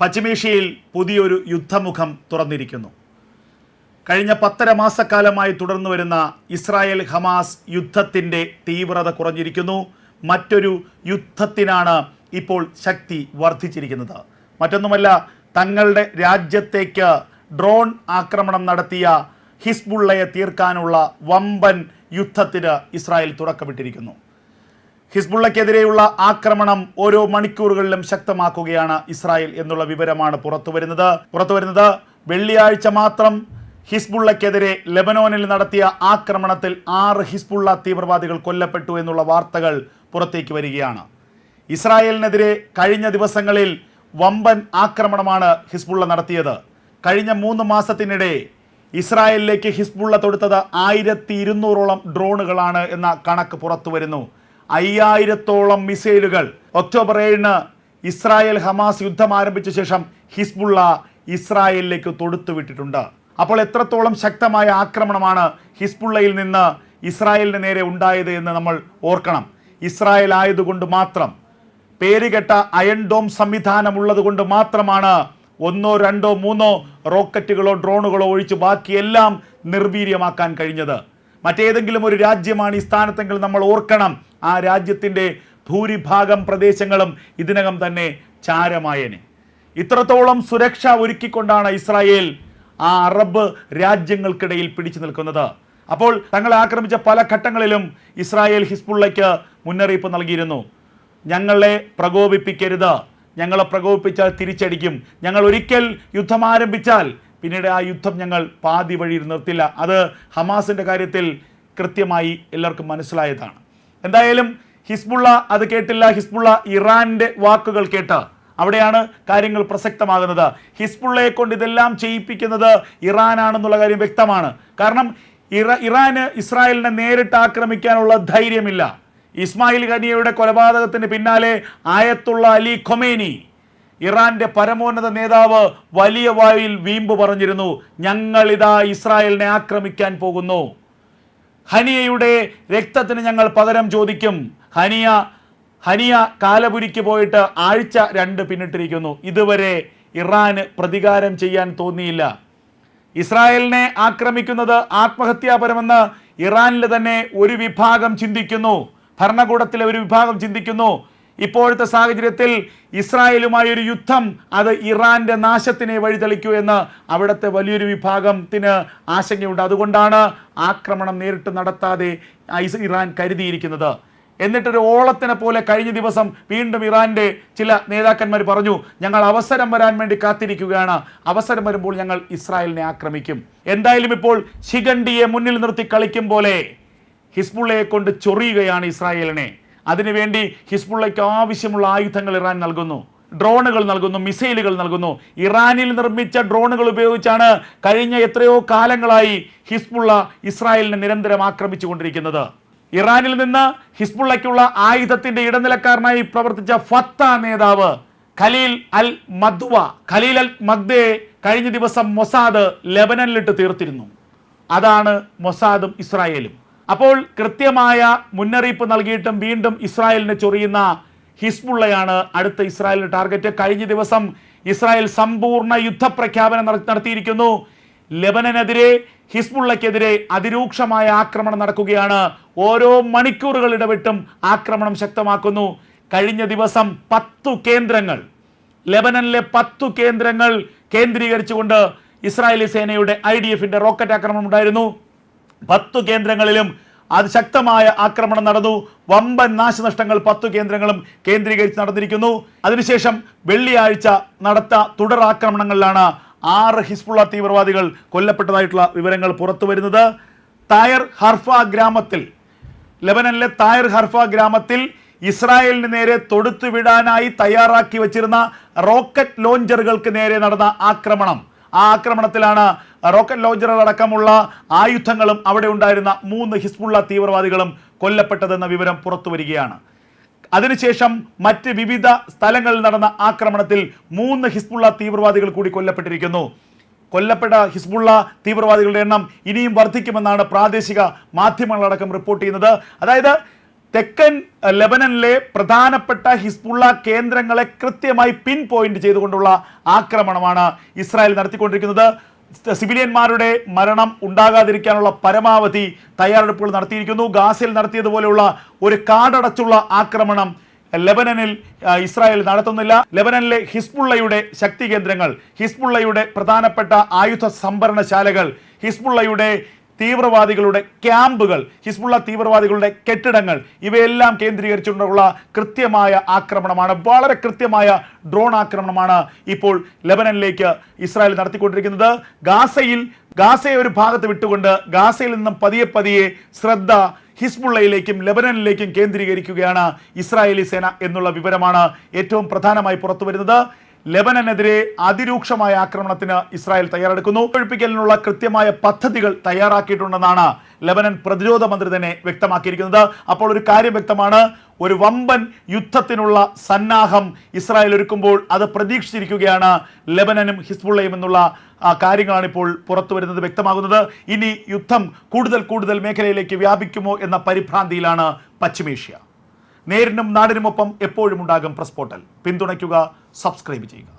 പശ്ചിമേഷ്യയിൽ പുതിയൊരു യുദ്ധമുഖം തുറന്നിരിക്കുന്നു. കഴിഞ്ഞ പത്തര മാസക്കാലമായി തുടർന്നു വരുന്ന ഇസ്രായേൽ ഹമാസ് യുദ്ധത്തിന്റെ തീവ്രത കുറഞ്ഞിരിക്കുന്നു. മറ്റൊരു യുദ്ധത്തിനാണ് ഇപ്പോൾ ശക്തി വർദ്ധിച്ചിരിക്കുന്നത്. മറ്റൊന്നുമല്ല തങ്ങളുടെ രാജ്യത്തേക്ക് ഡ്രോൺ ആക്രമണം നടത്തിയ ഹിസ്ബുള്ളയെ തീർക്കാനുള്ള വമ്പൻ യുദ്ധത്തിന് ഇസ്രായേൽ തുടക്കമിട്ടിരിക്കുന്നു. ഹിസ്ബുള്ളക്കെതിരെയുള്ള ആക്രമണം ഓരോ മണിക്കൂറുകളിലും ശക്തമാക്കുകയാണ് ഇസ്രായേൽ എന്നുള്ള വിവരമാണ് പുറത്തുവരുന്നത്. പുറത്തുവരുന്നത് പുറത്തു വരുന്നത് വെള്ളിയാഴ്ച മാത്രം ഹിസ്ബുള്ളക്കെതിരെ ലെബനോനിൽ നടത്തിയ ആക്രമണത്തിൽ ആറ് ഹിസ്ബുള്ള തീവ്രവാദികൾ കൊല്ലപ്പെട്ടു എന്നുള്ള വാർത്തകൾ പുറത്തേക്ക് വരികയാണ്. ഇസ്രായേലിനെതിരെ കഴിഞ്ഞ ദിവസങ്ങളിൽ വമ്പൻ ആക്രമണമാണ് ഹിസ്ബുള്ള നടത്തിയത്. കഴിഞ്ഞ മൂന്ന് മാസത്തിനിടെ ഇസ്രായേലിലേക്ക് ഹിസ്ബുള്ള തൊടുത്തത് ആയിരത്തി ഇരുന്നൂറോളം ഡ്രോണുകളാണ് എന്ന കണക്ക് പുറത്തു വരുന്നു അയ്യായിരത്തോളം മിസൈലുകൾ. ഒക്ടോബർ ഏഴിന് ഇസ്രായേൽ ഹമാസ് യുദ്ധം ആരംഭിച്ച ശേഷം ഹിസ്ബുള്ള ഇസ്രായേലിലേക്ക് തൊടുത്തുവിട്ടിട്ടുണ്ട് അപ്പോൾ എത്രത്തോളം ശക്തമായ ആക്രമണമാണ് ഹിസ്ബുള്ളയിൽ നിന്ന് ഇസ്രായേലിന് നേരെ ഉണ്ടായത് എന്ന് നമ്മൾ ഓർക്കണം. ഇസ്രായേൽ ആയതുകൊണ്ട് മാത്രം. പേരുകെട്ട അയൺ ഡോം സംവിധാനം ഉള്ളത് കൊണ്ട് മാത്രമാണ് ഒന്നോ രണ്ടോ മൂന്നോ റോക്കറ്റുകളോ ഡ്രോണുകളോ ഒഴിച്ച് ബാക്കിയെല്ലാം നിർവീര്യമാക്കാൻ കഴിഞ്ഞത്. മറ്റേതെങ്കിലും ഒരു രാജ്യമാണ് ഈ സ്ഥാനത്തെങ്കിൽ നമ്മൾ ഓർക്കണം. ആ രാജ്യത്തിന്റെ ഭൂരിഭാഗം പ്രദേശങ്ങളും ഇതിനകം തന്നെ ചാരമായനെ. ഇത്രത്തോളം സുരക്ഷ ഒരുക്കിക്കൊണ്ടാണ് ഇസ്രായേൽ ആ അറബ് രാജ്യങ്ങൾക്കിടയിൽ പിടിച്ചു നിൽക്കുന്നത്. അപ്പോൾ തങ്ങളെ ആക്രമിച്ച പല ഘട്ടങ്ങളിലും ഇസ്രായേൽ ഹിസ്ബുള്ളയ്ക്ക് മുന്നറിയിപ്പ് നൽകിയിരുന്നു. ഞങ്ങളെ പ്രകോപിപ്പിക്കരുത്. ഞങ്ങളെ പ്രകോപിപ്പിച്ചാൽ തിരിച്ചടിക്കും. ഞങ്ങൾ ഒരിക്കൽ യുദ്ധം ആരംഭിച്ചാൽ പിന്നീട് ആ യുദ്ധം ഞങ്ങൾ പാതി വഴിയിൽ നിർത്തില്ല. അത് ഹമാസിന്റെ കാര്യത്തിൽ കൃത്യമായി എല്ലാവർക്കും മനസ്സിലായതാണ്. എന്തായാലും ഹിസ്ബുള്ള അത് കേട്ടില്ല. ഹിസ്ബുള്ള ഇറാന്റെ വാക്കുകൾ കേട്ട് അവിടെയാണ് കാര്യങ്ങൾ പ്രസക്തമാകുന്നത്. ഹിസ്ബുള്ളയെ കൊണ്ട് ഇതെല്ലാം ചെയ്യിപ്പിക്കുന്നത് ഇറാനാണെന്നുള്ള കാര്യം വ്യക്തമാണ്. കാരണം ഇറ ഇറാന് ഇസ്രായേലിനെ നേരിട്ട് ആക്രമിക്കാനുള്ള ധൈര്യമില്ല. ഇസ്മായിൽ ഖനിയയുടെ കൊലപാതകത്തിന് പിന്നാലെ ആയത്തുള്ള അലി ഖൊമേനി ഇറാന്റെ പരമോന്നത നേതാവ് വലിയ വായിൽ വീമ്പ് പറഞ്ഞിരുന്നു ഞങ്ങൾ ഇതാ ഇസ്രായേലിനെ ആക്രമിക്കാൻ പോകുന്നു. ഹനിയയുടെ രക്തത്തിന് ഞങ്ങൾ പകരം ചോദിക്കും. ഹനിയ ഹനിയ കാലപുരിക്ക് പോയിട്ട് ആഴ്ച രണ്ട് പിന്നിട്ടിരിക്കുന്നു. ഇതുവരെ ഇറാന് പ്രതികാരം ചെയ്യാൻ തോന്നിയില്ല. ഇസ്രായേലിനെ ആക്രമിക്കുന്നത് ആത്മഹത്യാപരമെന്ന് ഇറാനിൽ തന്നെ ഒരു വിഭാഗം ചിന്തിക്കുന്നു. ഭരണകൂടത്തിലെ ഒരു വിഭാഗം ചിന്തിക്കുന്നു. ഇപ്പോഴത്തെ സാഹചര്യത്തിൽ ഇസ്രായേലുമായി ഒരു യുദ്ധം അത് ഇറാന്റെ നാശത്തിനെ വഴിതെളിക്കൂ എന്ന് അവിടുത്തെ വലിയൊരു വിഭാഗത്തിന് ആശങ്കയുണ്ട്. അതുകൊണ്ടാണ് ആക്രമണം നേരിട്ട് നടത്താതെ ഇറാൻ കരുതിയിരിക്കുന്നത്. എന്നിട്ടൊരു ഓളത്തിനെ പോലെ കഴിഞ്ഞ ദിവസം വീണ്ടും ഇറാന്റെ ചില നേതാക്കന്മാർ പറഞ്ഞു ഞങ്ങൾ അവസരം വരാൻ വേണ്ടി കാത്തിരിക്കുകയാണ്. അവസരം വരുമ്പോൾ ഞങ്ങൾ ഇസ്രായേലിനെ ആക്രമിക്കും. എന്തായാലും ഇപ്പോൾ ശിഖണ്ഡിയെ മുന്നിൽ നിർത്തി കളിക്കും പോലെ ഹിസ്ബുള്ളയെ കൊണ്ട് ചൊറിയുകയാണ് ഇസ്രായേലിനെ. അതിനുവേണ്ടി ഹിസ്ബുള്ളയ്ക്ക് ആവശ്യമുള്ള ആയുധങ്ങൾ ഇറാൻ നൽകുന്നു. ഡ്രോണുകൾ നൽകുന്നു മിസൈലുകൾ നൽകുന്നു. ഇറാനിൽ നിർമ്മിച്ച ഡ്രോണുകൾ ഉപയോഗിച്ചാണ് കഴിഞ്ഞ എത്രയോ കാലങ്ങളായി ഹിസ്ബുള്ള ഇസ്രായേലിനെ നിരന്തരം ആക്രമിച്ചുകൊണ്ടിരിക്കുന്നത്. ഇറാനിൽ നിന്ന് ഹിസ്ബുള്ളയ്ക്കുള്ള ആയുധത്തിന്റെ ഇടനിലക്കാരനായി പ്രവർത്തിച്ച ഫത്ത നേതാവ് ഖലീൽ അൽ മദ്വ. ഖലീൽ അൽ മദ്വയെ കഴിഞ്ഞ ദിവസം മൊസാദ് ലെബനനിലിട്ട് തീർത്തിരുന്നു. അതാണ് മൊസാദും ഇസ്രായേലും. അപ്പോൾ കൃത്യമായ മുന്നറിയിപ്പ് നൽകിയിട്ടും വീണ്ടും ഇസ്രായേലിനെ ചൊറിയുന്ന ഹിസ്ബുള്ളയാണ് അടുത്ത ഇസ്രായേലിന്റെ ടാർഗറ്റ്. കഴിഞ്ഞ ദിവസം ഇസ്രായേൽ സമ്പൂർണ യുദ്ധപ്രഖ്യാപനം നട- നടത്തിയിരിക്കുന്നു. ലബനനെതിരെ ഹിസ്ബുള്ളക്കെതിരെ അതിരൂക്ഷമായ ആക്രമണം നടക്കുകയാണ്. ഓരോ മണിക്കൂറുകൾ ഇടവിട്ടും ആക്രമണം ശക്തമാക്കുന്നു. കഴിഞ്ഞ ദിവസം പത്തു കേന്ദ്രങ്ങൾ ലബനനിലെ പത്തു കേന്ദ്രങ്ങൾ കേന്ദ്രീകരിച്ചുകൊണ്ട് ഇസ്രായേലി സേനയുടെ ഐ ഡി എഫിന്റെ റോക്കറ്റ് ആക്രമണം ഉണ്ടായിരുന്നു. പത്തു കേന്ദ്രങ്ങളിലും അതിശക്തമായ ആക്രമണം നടന്നു. വമ്പൻ നാശനഷ്ടങ്ങൾ പത്തു കേന്ദ്രങ്ങളും കേന്ദ്രീകരിച്ച് നടന്നിരിക്കുന്നു. അതിനുശേഷം വെള്ളിയാഴ്ച നടത്ത തുടർ ആക്രമണങ്ങളിലാണ് ആറ് ഹിസ്ബുള്ള തീവ്രവാദികൾ കൊല്ലപ്പെട്ടതായിട്ടുള്ള വിവരങ്ങൾ പുറത്തു വരുന്നത് തായർ ഹർഫ ഗ്രാമത്തിൽ ലെബനനിലെ തായർ ഹർഫ ഗ്രാമത്തിൽ ഇസ്രായേലിന് നേരെ തൊടുത്തുവിടാനായി തയ്യാറാക്കി വച്ചിരുന്ന റോക്കറ്റ് ലോഞ്ചറുകൾക്ക് നേരെ നടന്ന ആക്രമണം. ആ ആക്രമണത്തിലാണ് റോക്കറ്റ് ലോഞ്ചറുകൾ അടക്കമുള്ള ആയുധങ്ങളും അവിടെ ഉണ്ടായിരുന്ന മൂന്ന് ഹിസ്ബുള്ള തീവ്രവാദികളും കൊല്ലപ്പെട്ടതെന്ന വിവരം പുറത്തു വരികയാണ്. അതിനുശേഷം മറ്റ് വിവിധ സ്ഥലങ്ങളിൽ നടന്ന ആക്രമണത്തിൽ മൂന്ന് ഹിസ്ബുള്ള തീവ്രവാദികൾ കൂടി കൊല്ലപ്പെട്ടിരിക്കുന്നു. കൊല്ലപ്പെട്ട ഹിസ്ബുള്ള തീവ്രവാദികളുടെ എണ്ണം ഇനിയും വർദ്ധിക്കുമെന്നാണ് പ്രാദേശിക മാധ്യമങ്ങളടക്കം റിപ്പോർട്ട് ചെയ്യുന്നത്. അതായത് തെക്കൻ ലെബനനിലെ പ്രധാനപ്പെട്ട ഹിസ്ബുള്ള കേന്ദ്രങ്ങളെ കൃത്യമായി പിൻ പോയിന്റ് ചെയ്തുകൊണ്ടുള്ള ആക്രമണമാണ് ഇസ്രായേൽ നടത്തിക്കൊണ്ടിരിക്കുന്നത്. സിവിലിയന്മാരുടെ മരണം ഉണ്ടാകാതിരിക്കാനുള്ള പരമാവധി തയ്യാറെടുപ്പുകൾ നടത്തിയിരിക്കുന്നു. ഗാസിൽ നടത്തിയതുപോലെയുള്ള ഒരു കാടടച്ചുള്ള ആക്രമണം ലെബനനിൽ ഇസ്രായേൽ നടത്തുന്നില്ല. ലെബനനിലെ ഹിസ്ബുള്ളയുടെ ശക്തി കേന്ദ്രങ്ങൾ ഹിസ്ബുള്ളയുടെ പ്രധാനപ്പെട്ട ആയുധ സംഭരണശാലകൾ ഹിസ്ബുള്ളയുടെ തീവ്രവാദികളുടെ ക്യാമ്പുകൾ ഹിസ്ബുള്ള തീവ്രവാദികളുടെ കെട്ടിടങ്ങൾ ഇവയെല്ലാം കേന്ദ്രീകരിച്ചുകൊണ്ടുള്ള കൃത്യമായ ആക്രമണമാണ് വളരെ കൃത്യമായ ഡ്രോൺ ആക്രമണമാണ് ഇപ്പോൾ ലെബനനിലേക്ക് ഇസ്രായേൽ നടത്തിക്കൊണ്ടിരിക്കുന്നത്. ഗാസയിൽ ഗാസയെ ഒരു ഭാഗത്ത് വിട്ടുകൊണ്ട് ഗാസയിൽ നിന്നും പതിയെ പതിയെ ശ്രദ്ധ ഹിസ്ബുള്ളയിലേക്കും ലെബനനിലേക്കും കേന്ദ്രീകരിക്കുകയാണ് ഇസ്രായേലി സേന എന്നുള്ള വിവരമാണ് ഏറ്റവും പ്രധാനമായി പുറത്തു വരുന്നത് ലെബനനെതിരെ അതിരൂക്ഷമായ ആക്രമണത്തിന് ഇസ്രായേൽ തയ്യാറെടുക്കുന്നു. ഒഴിപ്പിക്കലിനുള്ള കൃത്യമായ പദ്ധതികൾ തയ്യാറാക്കിയിട്ടുണ്ടെന്നാണ് ലെബനൻ പ്രതിരോധ മന്ത്രി തന്നെ വ്യക്തമാക്കിയിരിക്കുന്നത്. അപ്പോൾ ഒരു കാര്യം വ്യക്തമാണ്. ഒരു വമ്പൻ യുദ്ധത്തിനുള്ള സന്നാഹം ഇസ്രായേൽ ഒരുക്കുമ്പോൾ അത് പ്രതീക്ഷിച്ചിരിക്കുകയാണ് ലെബനനും ഹിസ്ബുള്ളയും എന്നുള്ള കാര്യങ്ങളാണ് ഇപ്പോൾ പുറത്തു വരുന്നത് വ്യക്തമാകുന്നത്. ഇനി യുദ്ധം കൂടുതൽ കൂടുതൽ മേഖലയിലേക്ക് വ്യാപിക്കുമോ എന്ന പരിഭ്രാന്തിയിലാണ് പശ്ചിമേഷ്യ. നേരിനും നാടിനുമൊപ്പം എപ്പോഴും ഉണ്ടാകും പ്രസ് പോർട്ടൽ പിന്തുണയ്ക്കുക സബ്സ്ക്രൈബ് ചെയ്യുക.